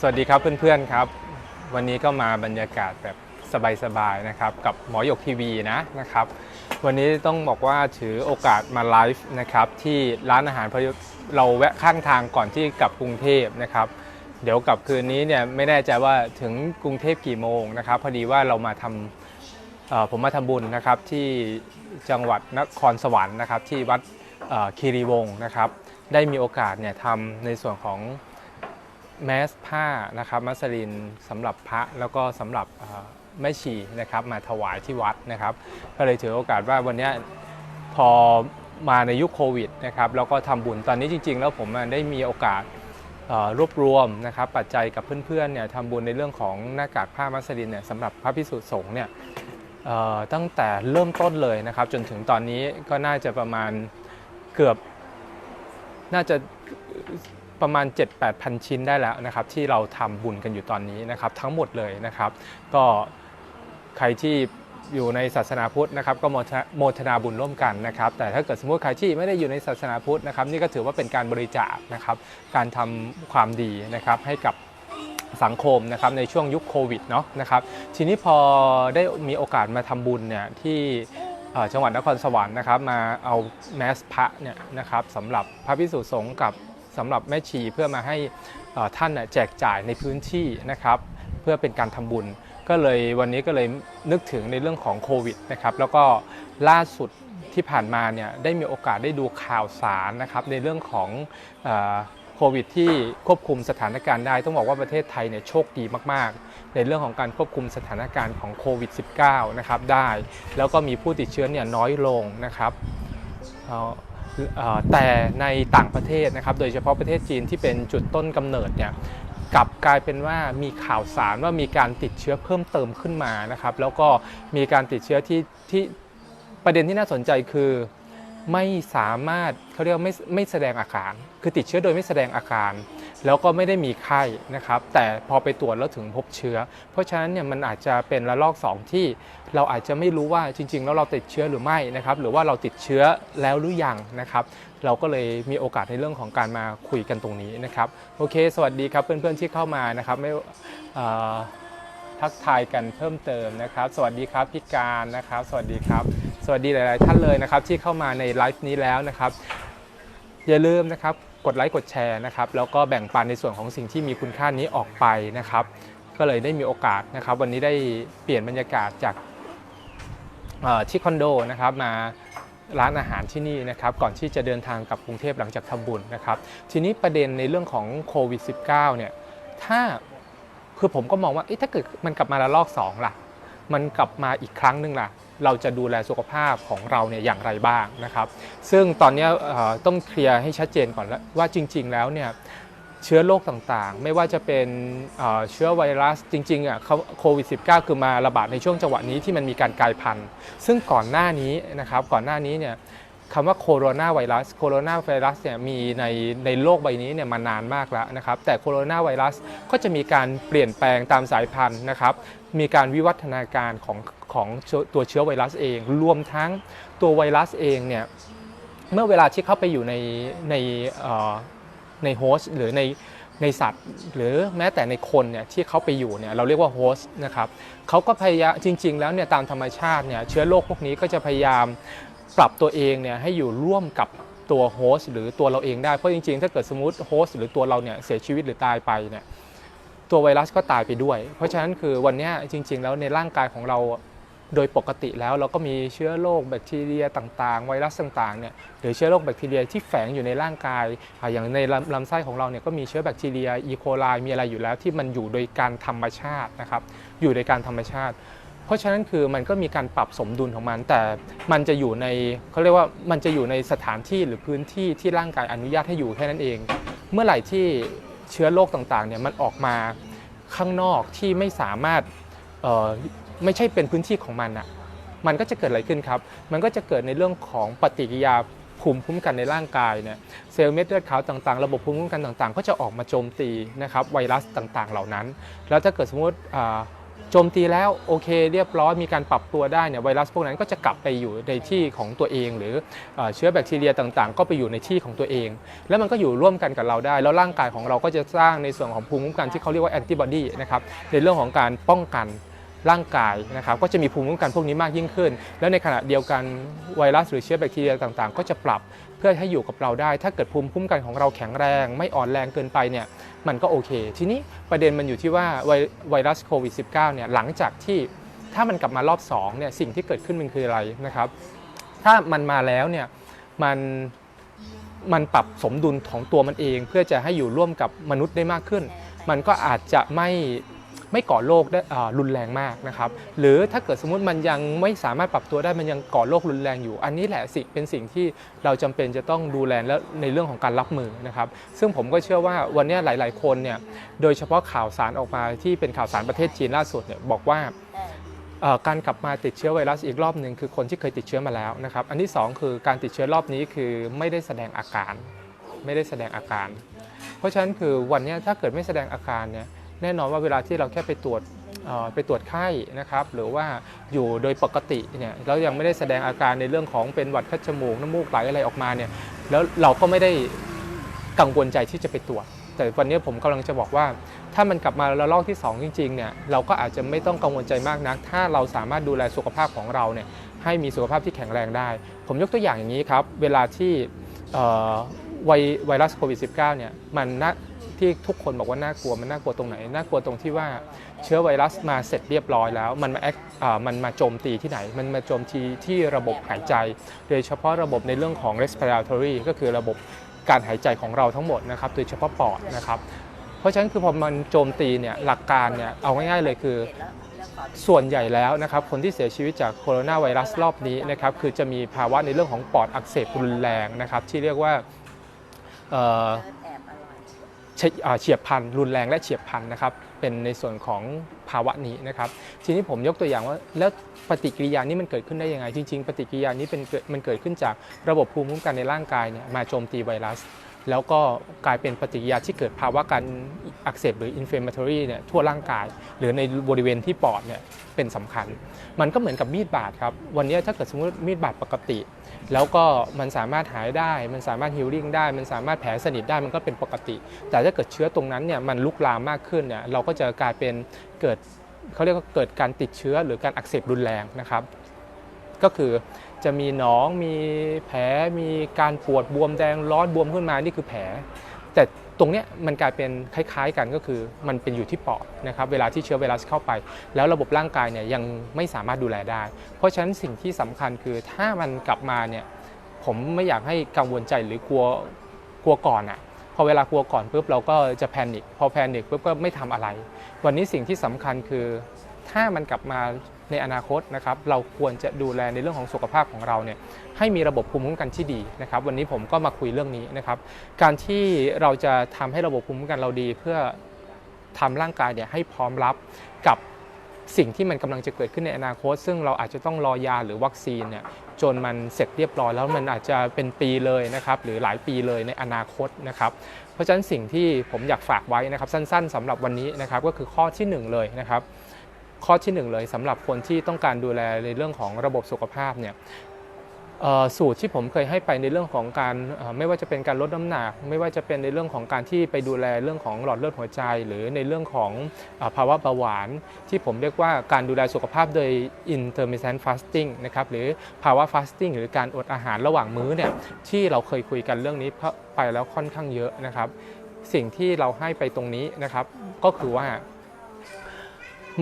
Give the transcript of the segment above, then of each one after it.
สวัสดีครับเพื่อนๆครับ วันนี้ก็มาบรรยากาศแบบสบายๆนะครับ กับหมอหยกทีวีนะนะครับ วันนี้ต้องบอกว่าถือโอกาสมาไลฟ์นะครับ ที่ร้านอาหารพอดีเราแวะข้างทางก่อนที่กลับกรุงเทพนะครับ เดี๋ยวกลับคืนนี้เนี่ยไม่แน่ใจว่าถึงกรุงเทพกี่โมงนะครับ พอดีว่าเรามาทำผมมาทำบุญนะครับที่จังหวัดนครสวรรค์นะครับ ที่วัดคีรีวงศ์นะครับ ได้มีโอกาสเนี่ยทำในส่วนของ แมสผ้านะครับมัสลินสำหรับพระแล้วก็สำหรับเอ่อแม่ชีนะครับมาถวายที่วัดนะครับก็เลยถือโอกาสว่าวันนี้พอมาในยุคโควิดนะครับแล้วก็ทำบุญตอนนี้จริง ๆ แล้วผมได้มีโอกาสรวบรวมนะครับปัจจัยกับเพื่อนๆเนี่ยทำบุญในเรื่องของหน้ากากผ้ามัสลินเนี่ยสำหรับพระพิสุสงฆ์เนี่ยตั้งแต่เริ่มต้นเลยนะครับ จนถึงตอนนี้ก็น่าจะประมาณเกือบน่าจะ ประมาณ 7-8พันชิ้นได้แล้วนะครับที่เราทำบุญกันอยู่ตอนนี้นะครับทั้งหมดเลยนะครับก็ใครที่อยู่ในศาสนาพุทธนะครับก็โมทนาบุญร่วมกันนะครับแต่ถ้าเกิดสมมติใครที่ไม่ได้อยู่ในศาสนาพุทธนะครับนี่ก็ถือว่าเป็นการบริจาคนะครับการทำความดีนะครับให้กับสังคมนะครับในช่วงยุคโควิดเนาะนะครับทีนี้พอได้มีโอกาสมาทำบุญเนี่ยที่จังหวัดนครสวรรค์นะครับมาเอาแมสพระเนี่ยนะครับสำหรับพระพิสุสงฆ์กับ สำหรับแม่ชีเพื่อมาให้ท่านแจกจ่ายในพื้นที่นะครับเพื่อเป็นการทำบุญ ก็เลยวันนี้ก็เลยนึกถึงในเรื่องของโควิดนะครับแล้วก็ล่าสุดที่ผ่านมาเนี่ยได้มีโอกาสได้ดูข่าวสารนะครับในเรื่องของโควิดที่ควบคุมสถานการณ์ได้ ต้องบอกว่าประเทศไทยเนี่ยโชคดีมากๆ ในเรื่องของการควบคุมสถานการณ์ของโควิด -19 นะครับได้ แล้วก็มีผู้ติดเชื้อเนี่ยน้อยลงนะครับ แต่ในต่างประเทศนะครับ โดยเฉพาะประเทศจีนที่เป็นจุดต้นกำเนิดเนี่ยกลับกลายเป็นว่ามีข่าวสารว่ามีการติดเชื้อเพิ่มเติมขึ้นมานะครับ แล้วก็มีการติดเชื้อที่ที่ประเด็นที่น่าสนใจคือไม่สามารถเขาเรียกไม่ไม่แสดงอาการ คือติดเชื้อโดยไม่แสดงอาการ แล้วก็ไม่ได้มีไข้นะครับ แต่พอไปตรวจแล้วถึงพบเชื้อ เพราะฉะนั้นเนี่ยมันอาจจะเป็นระลอก 2 ที่เราอาจจะไม่รู้ว่าจริง ๆ แล้วเราติดเชื้อหรือไม่นะครับ หรือว่าเราติดเชื้อแล้วหรือยังนะครับ เราก็เลยมีโอกาสในเรื่องของการมาคุยกันตรงนี้นะครับ โอเค สวัสดีครับเพื่อนๆที่เข้ามานะครับไม่ทักทายกันเพิ่มเติมนะครับ สวัสดีครับพี่การนะครับ สวัสดีครับ สวัสดีหลาย ๆ ท่านเลยนะครับที่เข้ามาในไลฟ์นี้แล้วนะครับ อย่าลืมนะครับ กดไลค์กดแชร์นะครับแล้วก็แบ่งปันในส่วนของสิ่งที่มีคุณค่านี้ออกไปนะครับ ก็เลยได้มีโอกาสนะครับ วันนี้ได้เปลี่ยนบรรยากาศจากที่คอนโดนะครับมาร้านอาหารที่นี่นะครับก่อนที่จะเดินทางกลับกรุงเทพหลังจากทำบุญนะครับ ทีนี้ประเด็นในเรื่องของโควิด -19 เนี่ยถ้าคือผมก็มองว่าถ้าเกิดมันกลับมาละลอกสองล่ะ มันกลับมาอีกครั้งหนึ่งล่ะ เราจะดูแลสุขภาพของเราเนี่ยอย่างไรบ้างนะครับ ซึ่งตอนนี้ต้องเคลียร์ให้ชัดเจนก่อนว่าจริง ๆ แล้วเนี่ยเชื้อโรคต่างๆ ไม่ว่าจะเป็นเชื้อไวรัสจริงๆอะโควิด -19 คือมาระบาดในช่วงจังหวะนี้ที่มันมีการกลายพันธุ์ ซึ่งก่อนหน้านี้นะครับก่อนหน้านี้เนี่ยคำว่าโคโรนาไวรัสโคโรนาไวรัสเนี่ยมีในในโลกใบนี้เนี่ยมานานมากแล้วนะครับแต่โคโรนาไวรัสก็จะมีการเปลี่ยนแปลงตามสายพันธุ์นะครับ มีการวิวัฒนาการของของตัวเชื้อไวรัสเอง รวมทั้งตัวไวรัสเองเนี่ยเมื่อเวลาที่เข้าไปอยู่ในในในโฮสต์หรือในในสัตว์ หรือแม้แต่ในคนเนี่ยที่เขาไปอยู่เนี่ยเราเรียกว่าโฮสต์นะครับเขาก็พยายามจริง ๆ แล้วเนี่ยตามธรรมชาติเนี่ยเชื้อโรคพวกนี้ก็จะพยายามปรับตัวเองเนี่ยให้อยู่ร่วมกับตัวโฮสต์หรือตัวเราเองได้ เพราะจริง ๆ ถ้าเกิดสมมติโฮสต์หรือตัวเราเนี่ยเสียชีวิตหรือตายไปเนี่ย ตัวไวรัสก็ตายไปด้วย เพราะฉะนั้นคือวันนี้จริง ๆ แล้วในร่างกายของเราโดยปกติแล้วเราก็มีเชื้อโรคแบคทีเรียต่างๆ ไวรัสต่างๆเนี่ยหรือเชื้อโรคแบคทีเรียที่แฝงอยู่ในร่างกายอย่างในลำลำไส้ของเราเนี่ยก็มีเชื้อแบคทีเรียอีโคไลมีอะไรอยู่แล้วที่มันอยู่โดยการธรรมชาตินะครับอยู่โดยการธรรมชาติ เพราะฉะนั้นคือมันก็มีการปรับสมดุลของมัน แต่มันจะอยู่ในเขาเรียกว่ามันจะอยู่ในสถานที่หรือพื้นที่ที่ร่างกายอนุญาตให้อยู่แค่นั้นเอง เมื่อไหร่ที่เชื้อโรคต่างๆเนี่ยมันออกมา ข้างนอกที่ไม่สามารถไม่ใช่เป็นพื้นที่ของมันอะมันก็จะเกิดอะไรขึ้นครับ มันก็จะเกิดในเรื่องของปฏิกิริยาภูมิคุ้มกันในร่างกายเนี่ยเซลล์เม็ดเลือดขาวต่างๆ ระบบภูมิคุ้มกันต่างๆ ก็จะออกมาโจมตีนะครับไวรัสต่างๆ เหล่านั้น แล้วถ้าเกิดสมมติ โจมตีแล้วโอเคเรียบร้อยมีการปรับตัวได้เนี่ยไวรัสพวกนั้นก็จะกลับไปอยู่ในที่ของตัวเอง หรือเอ่อเชื้อแบคทีเรียต่างๆ ก็ไปอยู่ในที่ของตัวเอง แล้วมันก็อยู่ร่วมกันกับเราได้ แล้วร่างกายของเราก็จะสร้างในส่วนของภูมิคุ้มกันที่เขาเรียกว่าแอนติบอดีนะครับในเรื่องของการป้องกัน ร่างกายนะครับก็จะมีภูมิคุ้มกันพวกนี้มากยิ่งขึ้น แล้วในขณะเดียวกันไวรัสหรือเชื้อแบคทีเรียต่างๆ ก็จะปรับเพื่อให้อยู่กับเราได้ ถ้าเกิดภูมิคุ้มกันของเราแข็งแรง ไม่อ่อนแรงเกินไปเนี่ยมันก็โอเค ทีนี้ประเด็นมันอยู่ที่ว่าไวไวรัสโควิด -19 เนี่ยหลังจากที่ถ้ามันกลับมารอบ2เนี่ยสิ่งที่เกิดขึ้นมันคืออะไรนะครับถ้ามันมาแล้วเนี่ยมันมันปรับสมดุลของตัวมันเอง เพื่อจะให้อยู่ร่วมกับมนุษย์ได้มากขึ้น มันก็อาจจะไม่ ไม่ก่อโรคได้รุนแรงมากนะครับหรือถ้าเกิดสมมติมันยังไม่สามารถปรับตัวได้มันยังก่อโรครุนแรงอยู่ อันนี้แหละสิเป็นสิ่งที่เราจำเป็นจะต้องดูแลและในเรื่องของการรับมือนะครับซึ่งผมก็เชื่อว่าวันนี้หลาย ๆ คนเนี่ยโดยเฉพาะข่าวสารออกมาที่เป็นข่าวสารประเทศจีนล่าสุดเนี่ยบอกว่าการกลับมาติดเชื้อไวรัสอีกรอบหนึ่งคือคนที่เคยติดเชื้อมาแล้วนะครับ อันที่สองคือการติดเชื้อรอบนี้คือไม่ได้แสดงอาการ ไม่ได้แสดงอาการ เพราะฉะนั้นคือวันนี้ถ้าเกิดไม่แสดงอาการเนี่ย แน่นอนว่าเวลาที่เราแค่ไปตรวจไปตรวจไข้นะครับหรือว่าอยู่โดยปกติเนี่ยแล้วยังไม่ได้แสดงอาการในเรื่องของเป็นหวัดคัดจมูกน้ำมูกไหลอะไรออกมาเนี่ยแล้วเราก็ไม่ได้กังวลใจที่จะไปตรวจ แต่วันนี้ผมกำลังจะบอกว่า ถ้ามันกลับมาระลอกที่ 2 จริงๆเนี่ยเราก็อาจจะไม่ต้องกังวลใจมากนัก ถ้าเราสามารถดูแลสุขภาพของเราเนี่ยให้มีสุขภาพที่แข็งแรงได้ ผมยกตัวอย่างอย่างนี้ครับ เวลาที่ไวรัสโควิด -19 เนี่ยมันน ที่ทุกคนบอกว่าน่ากลัวมันน่ากลัวตรงไหนน่ากลัวตรงที่ว่าเชื้อไวรัสมาเสร็จเรียบร้อยแล้ว มันมาแอคอ่ามันมาโจมตีที่ไหน มันมาโจมตีที่ระบบหายใจ โดยเฉพาะระบบในเรื่องของ respiratory ก็คือระบบการหายใจของเราทั้งหมดนะครับโดยเฉพาะปอดนะครับเพราะฉะนั้นคือพอมันโจมตีเนี่ยหลักการเนี่ยเอาง่ายๆเลยคือส่วนใหญ่แล้วนะครับคนที่เสียชีวิตจากโคโรนาไวรัสรอบนี้นะครับคือจะมีภาวะในเรื่องของปอดอักเสบรุนแรงนะครับที่เรียกว่า เฉียบพันรุนแรงและเฉียบพันนะครับเป็นในส่วนของภาวะนี้นะครับทีนี้ผมยกตัวอย่างว่าแล้วปฏิกิริยานี้มันเกิดขึ้นได้ยังไง จริง ๆ ปฏิกิริยานี้เป็นมันเกิดขึ้นจากระบบภูมิคุ้มกันในร่างกายเนี่ยมาโจมตีไวรัส แล้วก็กลายเป็นปฏิกิริยาที่เกิดภาวะการอักเสบหรือ inflammatory เนี่ยทั่วร่างกาย หรือในบริเวณที่ปอดเนี่ยเป็นสำคัญ มันก็เหมือนกับมีดบาดครับ วันนี้ถ้าเกิดสมมติมีดบาดปกติ แล้วก็มันสามารถหายได้ มันสามารถฮิลลิ่งได้ มันสามารถแผลสนิทได้มันก็เป็นปกติ แต่ถ้าเกิดเชื้อตรงนั้นเนี่ยมันลุกลามมากขึ้นเนี่ยเราก็จะกลายเป็นเกิดเขาเรียกว่าเกิดการติดเชื้อหรือการอักเสบรุนแรงนะครับ ก็คือ จะมีหนองมีแผลมีการปวดบวมแดงร้อนบวมขึ้นมานี่คือแผล แต่ตรงเนี้ยมันกลายเป็นคล้ายๆกันก็คือมันเป็นอยู่ที่ปอดนะครับเวลาที่เชื้อไวรัสเข้าไป แล้วระบบร่างกายเนี่ยยังไม่สามารถดูแลได้ เพราะฉะนั้นสิ่งที่สำคัญคือถ้ามันกลับมาเนี่ยผมไม่อยากให้กังวลใจหรือกลัวกลัวก่อนอะ่ะพอเวลากลัวก่อนปุ๊บเราก็จะแพนิคพอแพนิคปุ๊บก็ไม่ทำอะไร วันนี้สิ่งที่สำคัญคือ ถ้ามันกลับมาในอนาคตนะครับเราควรจะดูแลในเรื่องของสุขภาพของเราเนี่ยให้มีระบบภูมิคุ้มกันที่ดีนะครับ วันนี้ผมก็มาคุยเรื่องนี้นะครับ การที่เราจะทำให้ระบบภูมิคุ้มกันเราดี เพื่อทำร่างกายเนี่ยให้พร้อมรับกับสิ่งที่มันกำลังจะเกิดขึ้นในอนาคต ซึ่งเราอาจจะต้องรอยาหรือวัคซีนเนี่ยจนมันเสร็จเรียบร้อยแล้วมันอาจจะเป็นปีเลยนะครับหรือหลายปีเลยในอนาคตนะครับ เพราะฉะนั้นสิ่งที่ผมอยากฝากไว้นะครับสั้น ๆสำหรับวันนี้นะครับก็คือข้อที่หนึ่งเลยนะครับ ข้อที่หนึ่งเลยสำหรับคนที่ต้องการดูแลในเรื่องของระบบสุขภาพเนี่ยสูตรที่ผมเคยให้ไปในเรื่องของการไม่ว่าจะเป็นการลดน้ำหนัก ไม่ว่าจะเป็นในเรื่องของการที่ไปดูแลเรื่องของหลอดเลือดหัวใจ หรือในเรื่องของภาวะเบาหวาน ที่ผมเรียกว่าการดูแลสุขภาพโดย intermittent fasting นะครับหรือภาวะ fasting หรือการอดอาหารระหว่างมื้อเนี่ยที่เราเคยคุยกันเรื่องนี้ไปแล้วค่อนข้างเยอะนะครับ สิ่งที่เราให้ไปตรงนี้นะครับก็คือว่า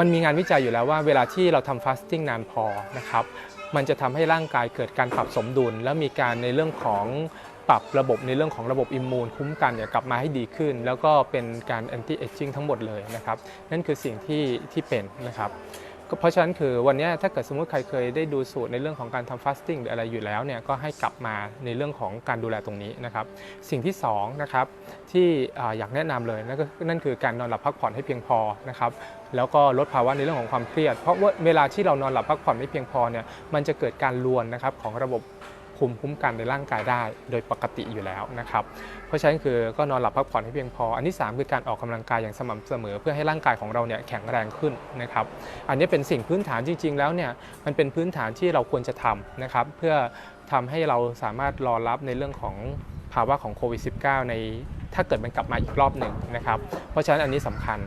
มันมีงานวิจัยอยู่แล้วว่าเวลาที่เราทำฟาสติ้งนานพอนะครับมันจะทำให้ร่างกายเกิดการปรับสมดุล แล้วมีการในเรื่องของปรับระบบในเรื่องของระบบอิมมูนคุ้มกันเนี่ยกลับมาให้ดีขึ้น แล้วก็เป็นการแอนตี้เอจจิ้งทั้งหมดเลยนะครับนั่นคือสิ่งที่ที่เป็นนะครับเพราะฉะนั้นคือวันนี้ถ้าเกิดสมมติใครเคยได้ดูสูตรในเรื่องของการทำฟาสติ้งหรืออะไรอยู่แล้วเนี่ยก็ให้กลับมาในเรื่องของการดูแลตรงนี้นะครับสิ่งที่สองนะครับที่อยากแนะนำเลยนั่นก็นั่นคือการนอนหลับพักผ่อนให้เพียงพอนะครับ แล้วก็ลดภาวะในเรื่องของความเครียด เพราะว่าเวลาที่เรานอนหลับพักผ่อนไม่เพียงพอเนี่ยมันจะเกิดการรวนนะครับของระบบภูมิคุ้มกันในร่างกายได้โดยปกติอยู่แล้วนะครับ เพราะฉะนั้นคือก็นอนหลับพักผ่อนให้เพียงพอ อันที่ 3 คือการออกกำลังกายอย่างสม่ำเสมอ เพื่อให้ร่างกายของเราเนี่ยแข็งแรงขึ้นนะครับ อันนี้เป็นสิ่งพื้นฐานจริง ๆ แล้วเนี่ยมันเป็นพื้นฐานที่เราควรจะทำนะครับ เพื่อทำให้เราสามารถรอรับในเรื่องของภาวะของโควิด -19 ในถ้าเกิดมันกลับมาอีกรอบหนึ่งนะครับ เพราะฉะนั้นอันนี้สำคัญ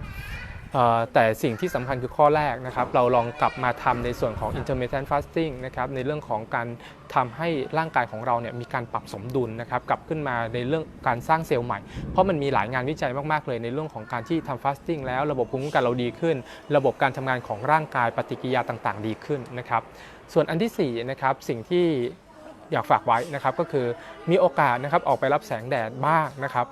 แต่สิ่งที่สำคัญคือข้อแรกนะครับ เราลองกลับมาทำในส่วนของ intermittent fasting นะครับในเรื่องของการทำให้ร่างกายของเราเนี่ยมีการปรับสมดุลนะครับกลับขึ้นมาในเรื่องการสร้างเซลล์ใหม่ เพราะมันมีหลายงานวิจัยมาก ๆ เลยในเรื่องของการที่ทำ fasting แล้วระบบภูมิคุ้มกันเราดีขึ้น ระบบการทำงานของร่างกายปฏิกิริยาต่าง ๆ ดีขึ้นนะครับ ส่วนอันที่สี่นะครับสิ่งที่อยากฝากไว้นะครับก็คือมีโอกาสนะครับออกไปรับแสงแดดบ้างนะครับ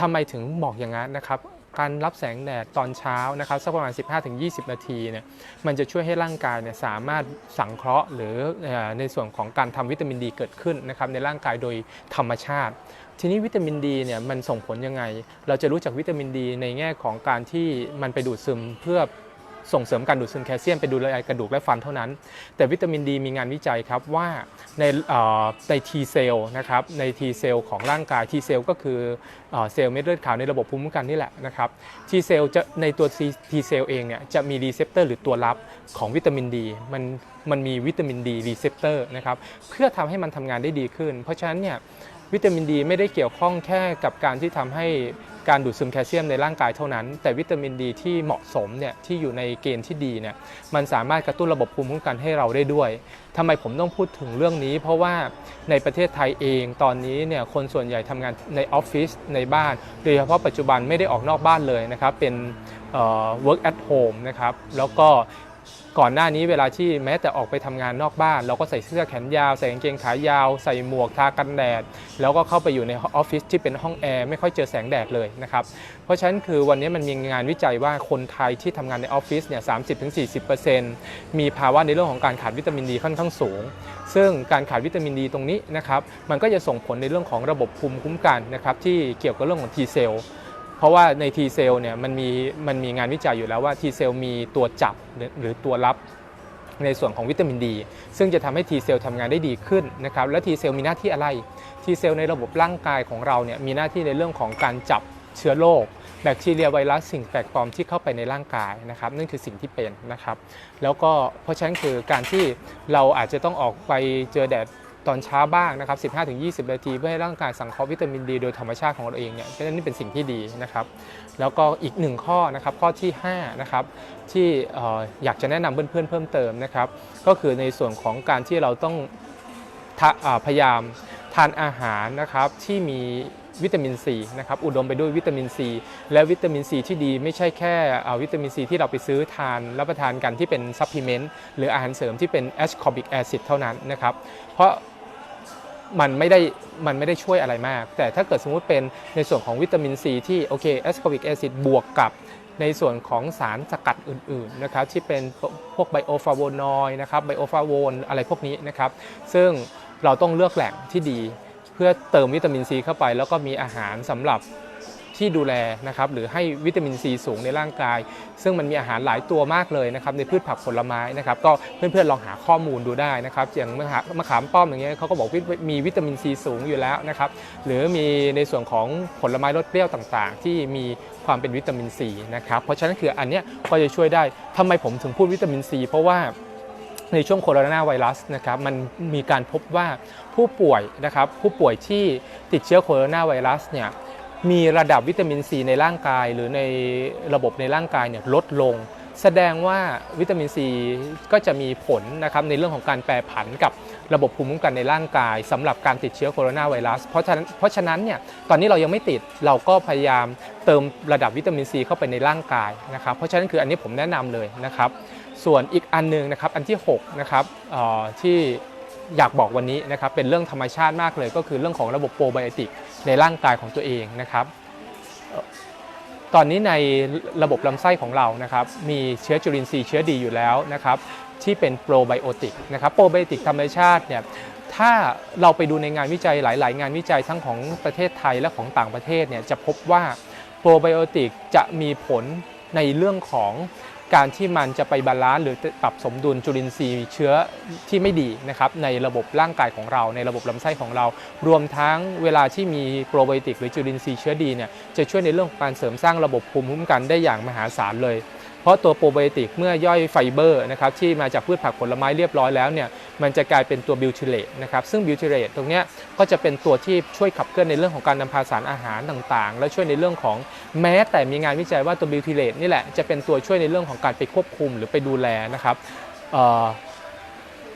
ทำไมถึงบอกอย่างนั้นนะครับ การรับแสงแดดตอนเช้านะครับสักประมาณ 15-20 นาทีเนี่ยมันจะช่วยให้ร่างกายเนี่ยสามารถสังเคราะห์ หรือเอ่อในส่วนของการทำวิตามินดีเกิดขึ้นนะครับในร่างกายโดยธรรมชาติ ทีนี้วิตามินดีเนี่ยมันส่งผลยังไง เราจะรู้จักวิตามินดีในแง่ของการที่มันไปดูดซึมเพื่อ ส่งเสริมการดูดซึมแคลเซียมไปดูแลกระดูกและฟันเท่านั้น แต่วิตามินดีมีงานวิจัยครับว่าในใน T เซลล์นะครับใน T เซลล์ของร่างกาย T เซลล์ก็คือเซลล์เม็ดเลือดขาวในระบบภูมิคุ้มกันนี่แหละนะครับ T เซลล์จะในตัว T เซลล์เองเนี่ยจะมีรีเซพเตอร์หรือตัวรับของวิตามินดีมันมันมีวิตามินดีรีเซพเตอร์นะครับเพื่อทำให้มันทำงานได้ดีขึ้น เพราะฉะนั้นเนี่ย วิตามินดีไม่ได้เกี่ยวข้องแค่กับการที่ทำให้การดูดซึมแคลเซียมในร่างกายเท่านั้น แต่วิตามินดีที่เหมาะสมเนี่ยที่อยู่ในเกณฑ์ที่ดีเนี่ยมันสามารถกระตุ้นระบบภูมิคุ้มกันให้เราได้ด้วยทำไมผมต้องพูดถึงเรื่องนี้ เพราะว่าในประเทศไทยเองตอนนี้เนี่ยคนส่วนใหญ่ทำงานในออฟฟิศในบ้าน โดยเฉพาะปัจจุบันไม่ได้ออกนอกบ้านเลยนะครับเป็น work at home นะครับแล้วก็ ก่อนหน้านี้เวลาที่แม้แต่ออกไปทำงานนอกบ้าน เราก็ใส่เสื้อแขนยาว ใส่กางเกงขายาว ใส่หมวกทากันแดด แล้วก็เข้าไปอยู่ในออฟฟิศที่เป็นห้องแอร์ไม่ค่อยเจอแสงแดดเลยนะครับ เพราะฉะนั้นคือวันนี้มันมีงานวิจัยว่าคนไทยที่ทำงานในออฟฟิศเนี่ย30-40%มีภาวะในเรื่องของการขาดวิตามินดีค่อนข้างสูง ซึ่งการขาดวิตามินดีตรงนี้นะครับมันก็จะส่งผลในเรื่องของระบบภูมิคุ้มกันนะครับที่เกี่ยวกับเรื่องของ T เซลล์ เพราะว่าใน T เซลล์เนี่ยมันมีมันมีงานวิจัยอยู่แล้วว่า T เซลล์มีตัวจับหรือหรือตัวรับในส่วนของวิตามินดี ซึ่งจะทำให้ T เซลล์ทำงานได้ดีขึ้นนะครับและ T เซลล์มีหน้าที่อะไร T เซลล์ในระบบร่างกายของเราเนี่ยมีหน้าที่ในเรื่องของการจับเชื้อโรคแบคทีเรียไวรัสสิ่งแปลกปลอมที่เข้าไปในร่างกายนะครับนั่นคือสิ่งที่เป็นนะครับ แล้วก็เพราะฉะนั้นคือการที่เราอาจจะต้องออกไปเจอแดด ตอนเช้าบ้างนะครับ15-20 นาที เพื่อให้ร่างกายสังเคราะห์วิตามินดีโดยธรรมชาติของเราเองเนี่ยนี่เป็นสิ่งที่ดีนะครับ แล้วก็อีกหนึ่งข้อนะครับข้อที่5นะครับที่อ่อยากจะแนะนำเพื่อนๆเพิ่มเติมนะครับก็คือในส่วนของการที่เราต้องพยายามทานอาหารนะครับที่มีวิตามินซีนะครับอุดมไปด้วยวิตามินซีและวิตามินซีที่ดีไม่ใช่แค่วิตามินซีที่เราไปซื้อทานรับประทานกันที่เป็นซัพพลีเมนต์หรืออาหารเสริมที่เป็นแอสคอบิกแอซิดเท่านั้นนะครับเพราะ มันไม่ได้มันไม่ได้ช่วยอะไรมาก แต่ถ้าเกิดสมมุติเป็นในส่วนของวิตามินซีที่โอเคแอสคอบิกแอซิดบวกกับในส่วนของสารสกัดอื่นๆนะครับที่เป็นพวกไบโอฟาโวนอยนะครับไบโอฟาโวนอะไรพวกนี้นะครับซึ่งเราต้องเลือกแหล่งที่ดี เพื่อเติมวิตามินซีเข้าไป แล้วก็มีอาหารสำหรับ ที่ดูแลนะครับหรือให้วิตามินซีสูงในร่างกาย ซึ่งมันมีอาหารหลายตัวมากเลยนะครับในพืชผักผลไม้นะครับก็เพื่อนๆลองหาข้อมูลดูได้นะครับอย่างมะขามป้อมอย่างเงี้ยเขาก็บอกวิมีวิตามินซีสูงอยู่แล้วนะครับหรือมีในส่วนของผลไม้รสเปรี้ยวต่างๆ ที่มีความเป็นวิตามินซีนะครับเพราะฉะนั้นคืออันเนี้ยก็จะช่วยได้ทำไมผมถึงพูดวิตามินซีเพราะว่าในช่วงโคโรนาไวรัสนะครับมันมีการพบว่าผู้ป่วยนะครับผู้ป่วยที่ติดเชื้อโคโรนาไวรัสเนี่ย มีระดับวิตามินซีในร่างกายหรือในระบบในร่างกายเนี่ยลดลง แสดงว่าวิตามินซีก็จะมีผลนะครับในเรื่องของการแปรผันกับระบบภูมิคุ้มกันในร่างกายสำหรับการติดเชื้อโคโรนาไวรัสเพราะฉะนั้นเพราะฉะนั้นเนี่ยตอนนี้เรายังไม่ติดเราก็พยายามเติมระดับวิตามินซีเข้าไปในร่างกายนะครับเพราะฉะนั้นคืออันนี้ผมแนะนำเลยนะครับ ส่วนอีกอันหนึงนะครับอันที่6นะครับออที่ อยากบอกวันนี้นะครับเป็นเรื่องธรรมชาติมากเลย ก็คือเรื่องของระบบโปรไบโอติกในร่างกายของตัวเองนะครับตอนนี้ในระบบลำไส้ของเรานะครับมีเชื้อจุลินทรีย์เชื้อดีอยู่แล้วนะครับที่เป็นโปรไบโอติกนะครับโปรไบโอติกธรรมชาติเนี่ยถ้าเราไปดูในงานวิจัยหลาย ๆ งานวิจัยทั้งของประเทศไทยและของต่างประเทศเนี่ยจะพบว่าโปรไบโอติกจะมีผลในเรื่องของ การที่มันจะไปบาลานซ์หรือปรับสมดุลจุลินทรีย์เชื้อที่ไม่ดีนะครับในระบบร่างกายของเรา ในระบบลำไส้ของเรา รวมทั้งเวลาที่มีโปรไบโอติกหรือจุลินทรีย์เชื้อดีเนี่ยจะช่วยในเรื่องของการเสริมสร้างระบบภูมิคุ้มกันได้อย่างมหาศาลเลย เพราะตัวโปรไบโอติกเมื่อย่อยไฟเบอร์นะครับที่มาจากพืชผักผลไม้เรียบร้อยแล้วเนี่ย มันจะกลายเป็นตัวบิวเทเลตนะครับซึ่งบิวเทเลตตรงนี้ก็จะเป็นตัวที่ช่วยขับเคลื่อนในเรื่องของการนำพาสารอาหารต่างๆ และช่วยในเรื่องของแม้แต่มีงานวิจัยว่าตัวบิวเทเลตนี่แหละจะเป็นตัวช่วยในเรื่องของการไปควบคุมหรือไปดูแลนะครับ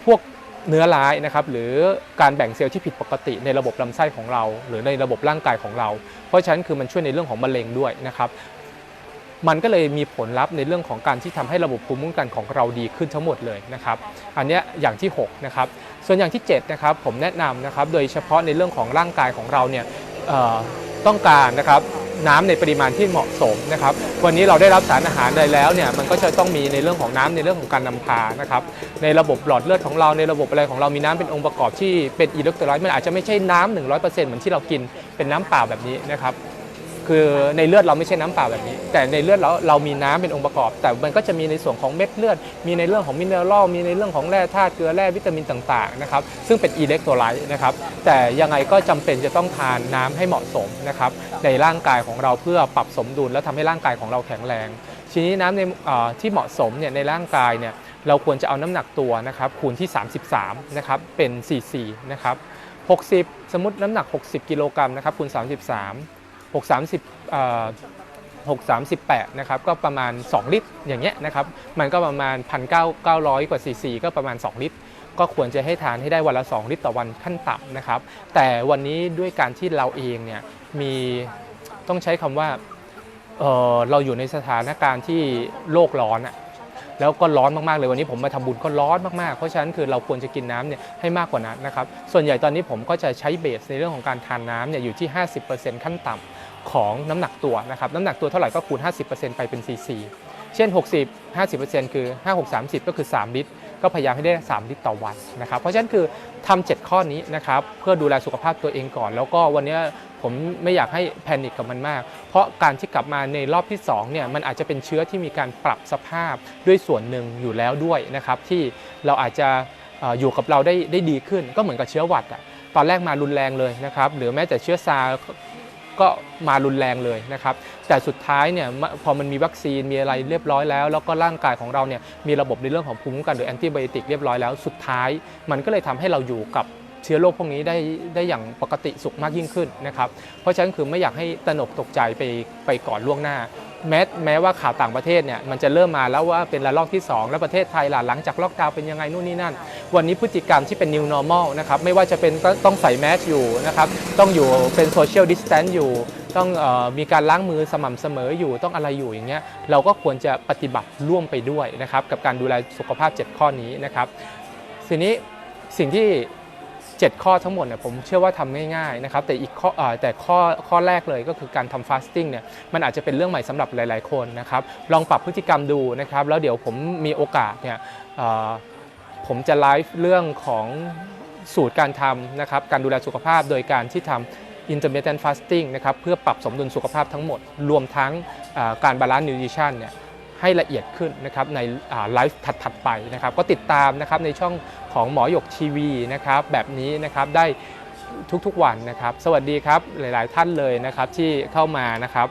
พวกเนื้อร้ายนะครับหรือการแบ่งเซลล์ที่ผิดปกติในระบบลำไส้ของเรา หรือในระบบร่างกายของเรา เพราะฉะนั้นคือมันช่วยในเรื่องของมะเร็งด้วยนะครับ มันก็เลยมีผลลัพธ์ในเรื่องของการที่ทำให้ระบบภูมิคุ้มกันของเราดีขึ้นทั้งหมดเลยนะครับ อันนี้อย่างที่6นะครับ ส่วนอย่างที่7นะครับผมแนะนำนะครับ โดยเฉพาะในเรื่องของร่างกายของเราเนี่ยต้องการนะครับน้ำในปริมาณที่เหมาะสมนะครับ วันนี้เราได้รับสารอาหารใดแล้วเนี่ยมันก็จะต้องมีในเรื่องของน้ำในเรื่องของการนำพานะครับในระบบหลอดเลือดของเราในระบบอะไรของเรามีน้ำเป็นองค์ประกอบที่เป็นอิเล็กโทรไลต์มันอาจจะไม่ใช่น้ำ100%เหมือนที่เรากินเป็นน้ำเปล่าแบบนี้นะครับ คือในเลือดเราไม่ใช่น้ำเปล่าแบบนี้ แต่ในเลือดเราเรามีน้ำเป็นองค์ประกอบ แต่มันก็จะมีในส่วนของเม็ดเลือด มีในเรื่องของมินเนอรัลมีในเรื่องของแร่ธาตุเกลือแร่วิตามินต่างๆนะครับซึ่งเป็นอิเล็กโทรไลต์นะครับแต่ยังไงก็จำเป็นจะต้องทานน้ำให้เหมาะสมนะครับในร่างกายของเราเพื่อปรับสมดุลและทำให้ร่างกายของเราแข็งแรง ทีนี้น้ำในที่เหมาะสมเนี่ยในร่างกายเนี่ยเราควรจะเอาน้ำหนักตัวนะครับคูณที่ 33นะครับเป็น 44นะครับ60 สมมติน้ำหนัก 60 กิโลกรัมนะครับคูณ 33 6 30เอ่อ6 38นะครับก็ประมาณ 2 ลิตรอย่างเงี้ยนะครับมันก็ประมาณ 1,900 กว่าซีซีก็ประมาณ 2 ลิตร ก็ควรจะให้ทานให้ได้วันละ 2 ลิตรต่อวันขั้นต่ำนะครับแต่วันนี้ด้วยการที่เราเองเนี่ยมีต้องใช้คำว่าเออเราอยู่ในสถานการณ์ที่โลกร้อนอะแล้วก็ร้อนมาก ๆ เลยวันนี้ผมมาทำบุญก็ร้อนมาก ๆ เพราะฉะนั้นคือเราควรจะกินน้ำเนี่ยให้มากกว่านั้นนะครับ ส่วนใหญ่ตอนนี้ผมก็จะใช้เบสในเรื่องของการทานน้ำเนี่ยอยู่ที่ 50%ขั้นต่ำ ของน้ำหนักตัวนะครับน้ำหนักตัวเท่าไหร่ก็คูณ 50%ไปเป็นซีซีเช่น 60 50%คือ 5 6 30 ก็คือ 3 ลิตร ก็พยายามให้ได้ 3 ลิตรต่อวันนะครับ เพราะฉะนั้นคือทำ7ข้อนี้นะครับเพื่อดูแลสุขภาพตัวเองก่อน แล้วก็วันนี้ผมไม่อยากให้แพนิคกับมันมาก เพราะการที่กลับมาในรอบที่2เนี่ยมันอาจจะเป็นเชื้อที่มีการปรับสภาพด้วยส่วนหนึ่งอยู่แล้วด้วยนะครับที่เราอาจจะอยู่กับเราได้ได้ดีขึ้นก็เหมือนกับเชื้อหวัดอะตอนแรกมารุนแรงเลยนะครับหรือแม้แต่เชื้อซา ก็มารุนแรงเลยนะครับ แต่สุดท้ายเนี่ยพอมันมีวัคซีนมีอะไรเรียบร้อยแล้ว แล้วก็ร่างกายของเราเนี่ยมีระบบในเรื่องของภูมิคุ้มกันหรือแอนติไบโอติกเรียบร้อยแล้วสุดท้าย มันก็เลยทำให้เราอยู่กับ เชื้อโรคพวกนี้ได้ได้อย่างปกติสุขมากยิ่งขึ้นนะครับ เพราะฉะนั้นคือไม่อยากให้ตระหนกตกใจไปไปก่อนล่วงหน้า แม้แม้ว่าข่าวต่างประเทศเนี่ยมันจะเริ่มมาแล้วว่าเป็นระลอกที่ 2 แล้วประเทศไทยล่ะหลังจากล็อกดาวน์เป็นยังไงนู่นนี่นั่น วันนี้พฤติกรรมที่เป็น new normal นะครับไม่ว่าจะเป็นต้องใส่แมสอยู่นะครับต้องอยู่เป็น social distance อยู่ต้องออมีการล้างมือสม่ำเสมออยู่ต้องอะไรอยู่อย่างเงี้ยเราก็ควรจะปฏิบัติร่วมไปด้วยนะครับกับการดูแลสุขภาพ 7 ข้อนี้นะครับทีนี้สิ่งที่ 7 ข้อทั้งหมดเนี่ยผมเชื่อว่าทำง่ายๆนะครับแต่อีกข้อแต่ข้อข้อแรกเลยก็คือการทำฟาสติ้งเนี่ยมันอาจจะเป็นเรื่องใหม่สำหรับหลายๆคนนะครับลองปรับพฤติกรรมดูนะครับแล้วเดี๋ยวผมมีโอกาสเนี่ยผมจะไลฟ์เรื่องของสูตรการทำนะครับการดูแลสุขภาพโดยการที่ทำ intermittent fasting นะครับเพื่อปรับสมดุลสุขภาพทั้งหมด รวมทั้งการบาลานซ์นิวทริชั่นเนี่ย ให้ละเอียดขึ้นนะครับในไลฟ์ถัดๆไปนะครับก็ติดตามนะครับในช่องของหมอหยกทีวีนะครับแบบนี้นะครับได้ทุกๆวันนะครับ สวัสดีครับหลาย ๆ ท่านเลยนะครับที่เข้ามานะครับ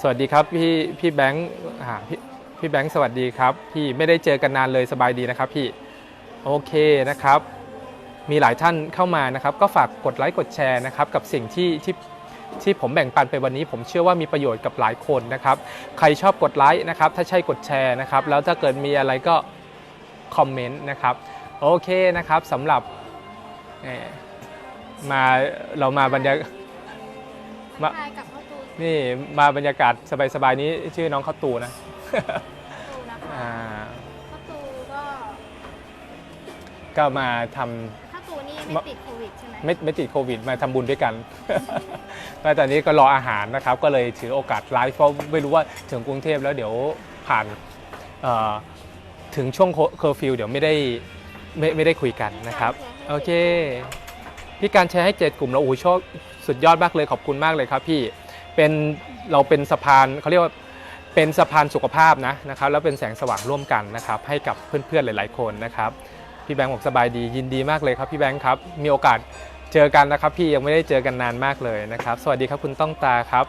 สวัสดีครับพี่พี่แบงค์พี่พี่แบงค์สวัสดีครับพี่ไม่ได้เจอกันนานเลยสบายดีนะครับพี่โอเคนะครับ มีหลายท่านเข้ามานะครับ ก็ฝากกดไลค์กดแชร์นะครับกับสิ่งที่ที่ ที่ผมแบ่งปันไปวันนี้ ผมเชื่อว่ามีประโยชน์กับหลายคนนะครับใครชอบกดไลค์นะครับถ้าใช่กดแชร์นะครับแล้วถ้าเกิดมีอะไรก็คอมเมนต์นะครับโอเคนะครับสำหรับเอ่อมาเรามาบรรยากาศมาทายกับข้าวตูนี่มาบรรยากาศสบายๆนี้ชื่อน้องข้าวตูนะตูนะคะอ่าข้าวตูก็ก็มาทำข้าวตูนี่มะไม่ติดโควิดใช่ไหมไม่ไม่ติดโควิดมาทำบุญด้วยกัน แล้วตอนนี้ก็รออาหารนะครับ ก็เลยถือโอกาสไลฟ์เพราะไม่รู้ว่าถึงกรุงเทพแล้วเดี๋ยวผ่านถึงช่วงเคอร์ฟิวเดี๋ยวไม่ได้ไม่ไม่ได้คุยกันนะครับ โอเค พี่การแชร์ให้เจ็ดกลุ่มเราโอ้โหโชคสุดยอดมากเลยขอบคุณมากเลยครับพี่เป็นเราเป็นสะพานเขาเรียกว่าเป็นสะพานสุขภาพนะนะครับ แล้วเป็นแสงสว่างร่วมกันนะครับ ให้กับเพื่อนๆหลาย ๆ คนนะครับ พี่แบงค์บอกสบายดียินดีมากเลยครับพี่แบงค์ครับ มีโอกาส เจอกันนะครับพี่ยังไม่ได้เจอกันนานมากเลยนะครับ สวัสดีครับคุณต้องตาครับ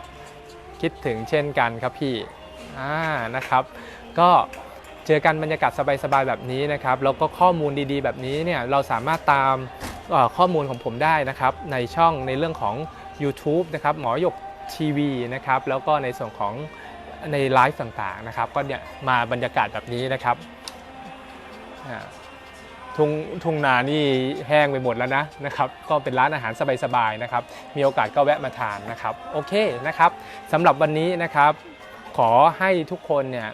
คิดถึงเช่นกันครับพี่อ่านะครับ ก็เจอกันบรรยากาศสบายๆแบบนี้นะครับแล้วก็ข้อมูลดีๆ แบบนี้เนี่ยเราสามารถตามข้อมูลของผมได้นะครับ ในช่องในเรื่องของ YouTube นะครับหมอหยกทีวีนะครับแล้วก็ในส่วนของในไลฟ์ต่างๆนะครับ ก็เนี่ยมาบรรยากาศแบบนี้นะครับอ่า ทุ่งทุ่งนานี่แห้งไปหมดแล้วนะนะครับก็เป็นร้านอาหารสบายๆนะครับ มีโอกาสก็แวะมาทานนะครับโอเคนะครับสำหรับวันนี้นะครับ ขอให้ทุกคนเนี่ย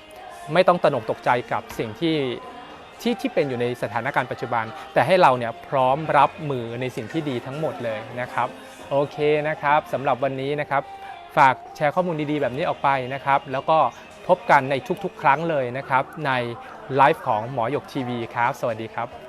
ไม่ต้องตระหนกตกใจกับสิ่งที่ที่ที่เป็นอยู่ในสถานการณ์ปัจจุบัน แต่ให้เราเนี่ยพร้อมรับมือในสิ่งที่ดีทั้งหมดเลยนะครับโอเคนะครับสำหรับวันนี้นะครับ ฝากแชร์ข้อมูลดีๆ แบบนี้ออกไปนะครับ แล้วก็พบกันในทุกๆ ครั้งเลยนะครับ ในไลฟ์ของหมอหยกทีวีครับ สวัสดีครับ